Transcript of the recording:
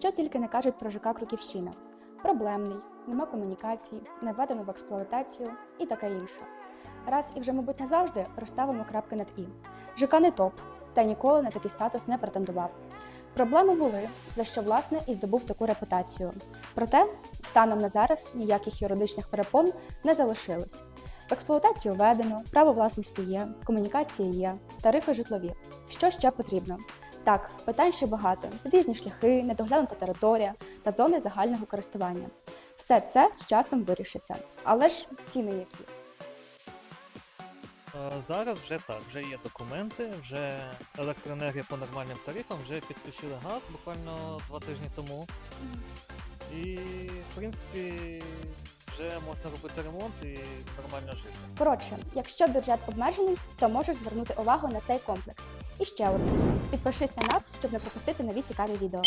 Що тільки не кажуть про ЖК Круківщина. Проблемний, нема комунікації, не введено в експлуатацію і таке інше. Раз і вже, мабуть, назавжди розставимо крапки над і. ЖК не топ, та ніколи на такий статус не претендував. Проблеми були, за що власне і здобув таку репутацію. Проте, станом на зараз ніяких юридичних перепон не залишилось. В експлуатацію введено, право власності є, комунікації є, тарифи житлові. Що ще потрібно? Так, питань ще багато: під'їзні шляхи, недоглянута територія та зони загального користування. Все це з часом вирішиться. Але ж ціни які. Е, Зараз вже так, вже є документи, вже електроенергія по нормальним тарифам, вже підключили газ буквально два тижні тому. І, в принципі, вже можна робити ремонт і нормально жити. Коротше, якщо бюджет обмежений, то можеш звернути увагу на цей комплекс. І ще одне: підпишись на нас, щоб не пропустити нові цікаві відео.